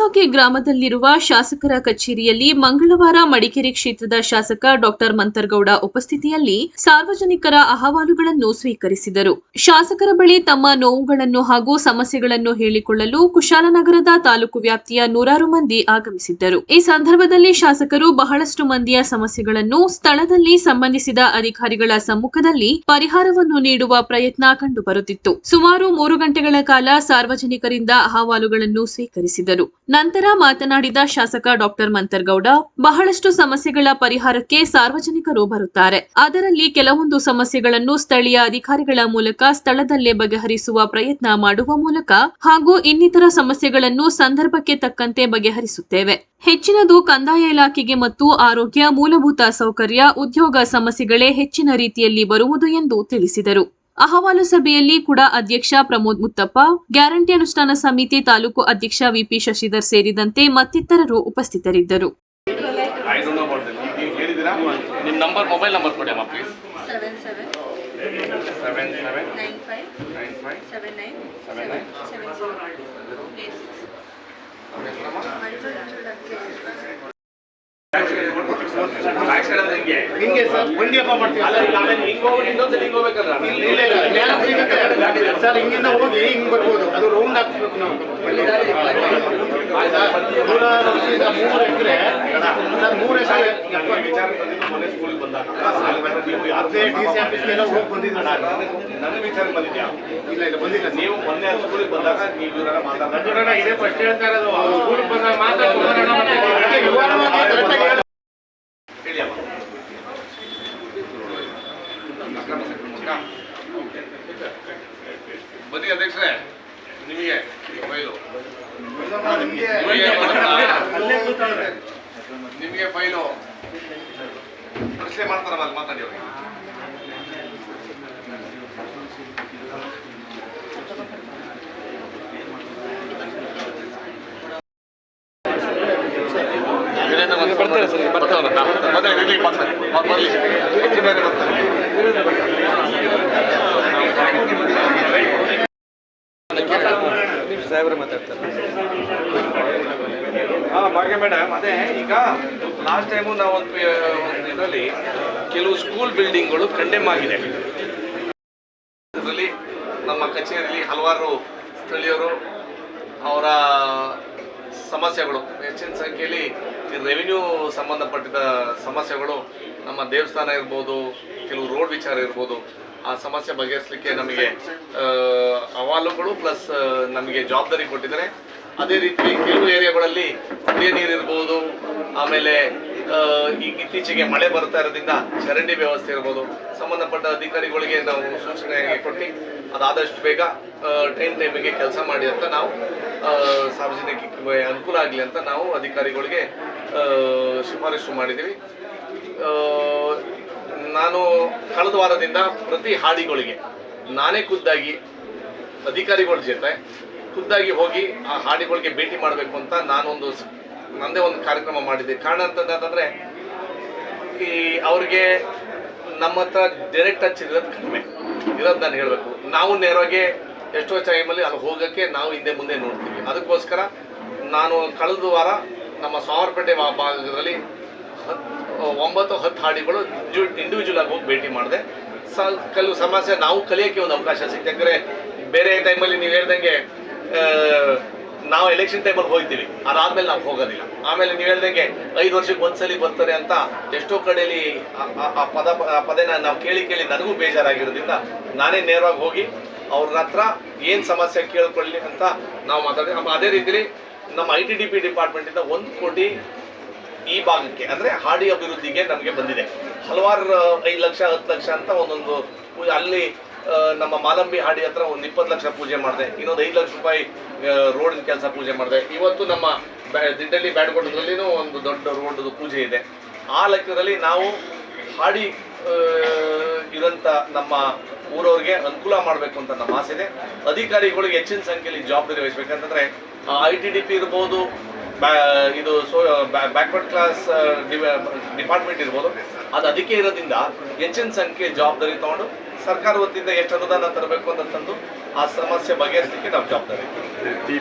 ಹುಣಸೋಕೆ ಗ್ರಾಮದಲ್ಲಿರುವ ಶಾಸಕರ ಕಚೇರಿಯಲ್ಲಿ ಮಂಗಳವಾರ ಮಡಿಕೇರಿ ಕ್ಷೇತ್ರದ ಶಾಸಕ ಡಾಕ್ಟರ್ ಮಂತರ್ಗೌಡ ಉಪಸ್ಥಿತಿಯಲ್ಲಿ ಸಾರ್ವಜನಿಕರ ಅಹವಾಲುಗಳನ್ನು ಸ್ವೀಕರಿಸಿದರು. ಶಾಸಕರ ಬಳಿ ತಮ್ಮ ನೋವುಗಳನ್ನು ಹಾಗೂ ಸಮಸ್ಯೆಗಳನ್ನು ಹೇಳಿಕೊಳ್ಳಲು ಕುಶಾಲನಗರದ ತಾಲೂಕು ವ್ಯಾಪ್ತಿಯ ನೂರಾರು ಮಂದಿ ಆಗಮಿಸಿದ್ದರು. ಈ ಸಂದರ್ಭದಲ್ಲಿ ಶಾಸಕರು ಬಹಳಷ್ಟು ಮಂದಿಯ ಸಮಸ್ಯೆಗಳನ್ನು ಸ್ಥಳದಲ್ಲಿ ಸಂಬಂಧಿಸಿದ ಅಧಿಕಾರಿಗಳ ಸಮ್ಮುಖದಲ್ಲಿ ಪರಿಹಾರವನ್ನು ನೀಡುವ ಪ್ರಯತ್ನ ಕಂಡುಬರುತ್ತಿತ್ತು. ಸುಮಾರು ಮೂರು ಗಂಟೆಗಳ ಕಾಲ ಸಾರ್ವಜನಿಕರಿಂದ ಅಹವಾಲುಗಳನ್ನು ಸ್ವೀಕರಿಸಿದರು. ನಂತರ ಮಾತನಾಡಿದ ಶಾಸಕ ಡಾಕ್ಟರ್ ಮಂತರ್ಗೌಡ, ಬಹಳಷ್ಟು ಸಮಸ್ಯೆಗಳ ಪರಿಹಾರಕ್ಕೆ ಸಾರ್ವಜನಿಕರು ಬರುತ್ತಾರೆ. ಅದರಲ್ಲಿ ಕೆಲವೊಂದು ಸಮಸ್ಯೆಗಳನ್ನು ಸ್ಥಳೀಯ ಅಧಿಕಾರಿಗಳ ಮೂಲಕ ಸ್ಥಳದಲ್ಲೇ ಬಗೆಹರಿಸುವ ಪ್ರಯತ್ನ ಮಾಡುವ ಮೂಲಕ ಹಾಗೂ ಇನ್ನಿತರ ಸಮಸ್ಯೆಗಳನ್ನು ಸಂದರ್ಭಕ್ಕೆ ತಕ್ಕಂತೆ ಬಗೆಹರಿಸುತ್ತೇವೆ. ಹೆಚ್ಚಿನದು ಕಂದಾಯ ಇಲಾಖೆಗೆ ಮತ್ತು ಆರೋಗ್ಯ ಮೂಲಭೂತ ಸೌಕರ್ಯ, ಉದ್ಯೋಗ ಸಮಸ್ಯೆಗಳೇ ಹೆಚ್ಚಿನ ರೀತಿಯಲ್ಲಿ ಬರುವುದು ಎಂದು ತಿಳಿಸಿದರು. ಅಹವಾಲು ಸಭೆಯಲ್ಲಿ ಕೂಡ ಅಧ್ಯಕ್ಷ ಪ್ರಮೋದ್ ಮುತ್ತಪ್ಪ ಗ್ಯಾರಂಟಿ ಅನುಷ್ಠಾನ ಸಮಿತಿ ತಾಲೂಕು ಅಧ್ಯಕ್ಷ ವಿಪಿ ಶಶಿಧರ್ ಸೇರಿದಂತೆ ಮತ್ತಿತರರು ಉಪಸ್ಥಿತರಿದ್ದರು. ಹಿಂಗೆ ಸರ್ ಬಂಡಿ ಇಲ್ಲ ಇಲ್ಲ ಜ್ಞಾನ ಸಿಗುತ್ತೆ ಸರ್ ಹಿಂಗಿಂದ ಹೋಗಿ ಹಿಂಗ್ ಬರ್ಬೋದು ಅದು ರೌಂಡ್ ಹಾಕ್ಸ್ಬೇಕು ನಾವು ನೂರ ವರ್ಷದಿಂದ ಮೂರು ಎಕರೆ ಸರ್ ಮೂರು ಎಕರೆ ಅದೇ ಡಿ ಸಿ ಆಫೀಸ್ಗೆಲ್ಲ ಹೋಗಿ ಬಂದಿದ್ದೆ ಸರ್ ನನ್ನ ವಿಚಾರ ಬಂದಿದ್ಯಾ ಇಲ್ಲ ಇಲ್ಲ ಬಂದಿಲ್ಲ ನೀವು ಮೊನ್ನೆ ಸ್ಕೂಲಿಗೆ ಬಂದಾಗ ನೀವು ಮಾತಾಡ್ತಾರೆ ಇದೇ ಫಸ್ಟ್ ಹೇಳ್ತಾ ಇರೋದು ಸ್ಕೂಲ್ಗೆ ಬಂದಾಗ ಮಾತಾಡ್ಕೊಂಡು ಫೈಲು ನಿಮಗೆ ಫೈಲು. ಪ್ರಶ್ನೆ ಮಾಡ್ತಾರಲ್ಲ, ಅಲ್ಲಿ ಮಾತಾಡಿ ಅವ್ರಿಗೆ. ಬರ್ತಾರೆ ಸರ್ ಬರ್ತಾರೆ ಬರ್ತಾರೆ ಬರ್ತಾರೆ ಅವ್ರು ಬರ್ಲಿ ಹೆಚ್ಚು ಬೇರೆ ಬರ್ತಾರೆ. ಸಾಹೇಬ್ರೆ ಮಾತಾಡ್ತಾರೆ. ಹಾ ಭಾಗ್ಯ ಮೇಡಮ್ ಅದೇ, ಈಗ ಲಾಸ್ಟ್ ಟೈಮು ನಾವು ಒಂದು ಇದರಲ್ಲಿ ಕೆಲವು ಸ್ಕೂಲ್ ಬಿಲ್ಡಿಂಗ್ಗಳು ಕಂಡೆಮ್ ಆಗಿದೆ. ಇದರಲ್ಲಿ ನಮ್ಮ ಕಚೇರಿಯಲ್ಲಿ ಹಲವಾರು ಸ್ಥಳೀಯರು ಅವರ ಸಮಸ್ಯೆಗಳು, ಹೆಚ್ಚಿನ ಸಂಖ್ಯೆಯಲ್ಲಿ ರೆವಿನ್ಯೂ ಸಂಬಂಧಪಟ್ಟಿದ ಸಮಸ್ಯೆಗಳು, ನಮ್ಮ ದೇವಸ್ಥಾನ ಇರ್ಬೋದು, ಕೆಲವು ರೋಡ್ ವಿಚಾರ ಇರ್ಬೋದು ಆ ಸಮಸ್ಯೆ ಬಗೆಹರಿಸಲಿಕ್ಕೆ ನಮಗೆ ಅಹವಾಲುಗಳು ಪ್ಲಸ್ ನಮಗೆ ಜವಾಬ್ದಾರಿ ಕೊಟ್ಟಿದ್ದಾರೆ. ಅದೇ ರೀತಿ ಕೆಲವು ಏರಿಯಾಗಳಲ್ಲಿ ಕುಡಿಯ ನೀರು ಇರ್ಬೋದು, ಆಮೇಲೆ ಈಗ ಇತ್ತೀಚೆಗೆ ಮಳೆ ಬರ್ತಾ ಇರೋದ್ರಿಂದ ಚರಂಡಿ ವ್ಯವಸ್ಥೆ ಇರ್ಬೋದು. ಸಂಬಂಧಪಟ್ಟ ಅಧಿಕಾರಿಗಳಿಗೆ ನಾವು ಸೂಚನೆ ಕೊಟ್ಟು ಅದಾದಷ್ಟು ಬೇಗ ಟೈಮ್ ಟೈಮಿಗೆ ಕೆಲಸ ಮಾಡಿ ಅಂತ ನಾವು ಸಾರ್ವಜನಿಕಕ್ಕೆ ಅನುಕೂಲ ಆಗಲಿ ಅಂತ ನಾವು ಅಧಿಕಾರಿಗಳಿಗೆ ಶಿಫಾರಸು ಮಾಡಿದ್ದೀವಿ. ನಾನು ಕಳೆದ ವಾರದಿಂದ ಪ್ರತಿ ಹಾಡಿಗಳಿಗೆ ನಾನೇ ಖುದ್ದಾಗಿ ಅಧಿಕಾರಿಗಳ ಜೊತೆ ಖುದ್ದಾಗಿ ಹೋಗಿ ಆ ಹಾಡಿಗಳಿಗೆ ಭೇಟಿ ಮಾಡಬೇಕು ಅಂತ ನಾನೊಂದು ಸ್- ನಂದೇ ಒಂದು ಕಾರ್ಯಕ್ರಮ ಮಾಡಿದ್ದೆ. ಕಾರಣ ಅಂತಂದ್ರೆ, ಈ ಅವ್ರಿಗೆ ನಮ್ಮ ಹತ್ರ ಡೈರೆಕ್ಟ್ ಟಚ್ ಇರೋದು ಕಡಿಮೆ. ಇರೋದು ನಾನು ಹೇಳಬೇಕು. ನಾವು ನೇರವಾಗಿ ಎಷ್ಟೋ ಟೈಮಲ್ಲಿ ಅಲ್ಲಿ ಹೋಗೋಕ್ಕೆ ನಾವು ಹಿಂದೆ ಮುಂದೆ ನೋಡ್ತೀವಿ. ಅದಕ್ಕೋಸ್ಕರ ನಾನು ಕಳೆದ ವಾರ ನಮ್ಮ ಸಾವರ್ಪೇಟೆ ಭಾಗದಲ್ಲಿ ಒಂಬತ್ತು ಹತ್ತು ಹಾಡಿಗಳು ಇಂಡಿವಿಜುವಲ್ ಆಗಿ ಹೋಗಿ ಭೇಟಿ ಮಾಡಿದೆ. ಸ ಕೆಲವು ಸಮಸ್ಯೆ ನಾವು ಕಲಿಯೋಕ್ಕೆ ಒಂದು ಅವಕಾಶ ಸಿಕ್ತು. ಯಾಕಂದರೆ ಬೇರೆ ಟೈಮಲ್ಲಿ ನೀವು ಹೇಳ್ದಂಗೆ ನಾವು ಎಲೆಕ್ಷನ್ ಟೈಮಲ್ಲಿ ಹೋಗ್ತೀವಿ. ಅದಾದ್ಮೇಲೆ ನಾವು ಹೋಗೋದಿಲ್ಲ. ಆಮೇಲೆ ನೀವು ಹೇಳ್ದಂಗೆ ಐದು ವರ್ಷಕ್ಕೆ ಒಂದ್ಸಲಿ ಬರ್ತಾರೆ ಅಂತ ಎಷ್ಟೋ ಕಡೆಯಲ್ಲಿ ಆ- ಪದ ಪದನ ನಾವು ಕೇಳಿ ಕೇಳಿ ನನಗೂ ಬೇಜಾರಾಗಿರೋದ್ರಿಂದ ನಾನೇ ನೇರವಾಗಿ ಹೋಗಿ ಅವ್ರ ಹತ್ರ ಏನು ಸಮಸ್ಯೆ ಕೇಳ್ಕೊಳ್ಳಿ ಅಂತ ನಾವು ಮಾತಾಡ್ತೀವಿ ಅದೇ ರೀತಿಲಿ ನಮ್ಮ ಐ ಟಿ ಡಿ ಪಿ ಡಿಪಾರ್ಟ್ಮೆಂಟಿಂದ ಒಂದು ಕೋಟಿ ಈ ಭಾಗಕ್ಕೆ, ಅಂದ್ರೆ ಹಾಡಿ ಅಭಿವೃದ್ಧಿಗೆ ನಮಗೆ ಬಂದಿದೆ. ಹಲವಾರು ಐದು ಲಕ್ಷ, ಹತ್ತು ಲಕ್ಷ ಅಂತ ಒಂದೊಂದು ಅಲ್ಲಿ ನಮ್ಮ ಮಾಲಂಬಿ ಹಾಡಿ ಹತ್ರ ಒಂದು ಇಪ್ಪತ್ತು ಲಕ್ಷ ಪೂಜೆ ಮಾಡಿದೆ. ಇನ್ನೊಂದು ಐದು ಲಕ್ಷ ರೂಪಾಯಿ ರೋಡಿನ ಕೆಲಸ ಪೂಜೆ ಮಾಡಿದೆ. ಇವತ್ತು ನಮ್ಮ ದಿಡ್ಡಳ್ಳಿ ಬ್ಯಾಡ್ಕೋಟದಲ್ಲಿನೂ ಒಂದು ದೊಡ್ಡ ರೋಡ್ದು ಪೂಜೆ ಇದೆ. ಆ ಲೆಕ್ಕದಲ್ಲಿ ನಾವು ಹಾಡಿ ಇರೋಂಥ ನಮ್ಮ ಊರವ್ರಿಗೆ ಅನುಕೂಲ ಮಾಡಬೇಕು ಅಂತ ನಮ್ಮ ಆಸೆ ಇದೆ. ಅಧಿಕಾರಿಗಳಿಗೆ ಹೆಚ್ಚಿನ ಸಂಖ್ಯೆಯಲ್ಲಿ ಜವಾಬ್ದಾರಿ ವಹಿಸ್ಬೇಕಂತಂದ್ರೆ ಐ ಟಿ ಡಿ ಪಿ ಇರ್ಬೋದು ಬ್ಯಾ- ಇದು ಸೋ ಬ್ಯಾಕ್ವರ್ಡ್ ಕ್ಲಾಸ್ ಡಿಪಾರ್ಟ್ಮೆಂಟ್ ಇರ್ಬೋದು. ಅದು ಅದಕ್ಕೆ ಇರೋದ್ರಿಂದ ಹೆಚ್ಚಿನ ಸಂಖ್ಯೆ ಜವಾಬ್ದಾರಿ ತಗೊಂಡು ಸರ್ಕಾರ ವತಿಯಿಂದ ಎಷ್ಟು ಅನುದಾನ ತರಬೇಕು ಅಂತ ತಂದು ಆ ಸಮಸ್ಯೆ ಬಗೆಹರಿಸಲಿಕ್ಕೆ ನಾವು ಜವಾಬ್ದಾರಿ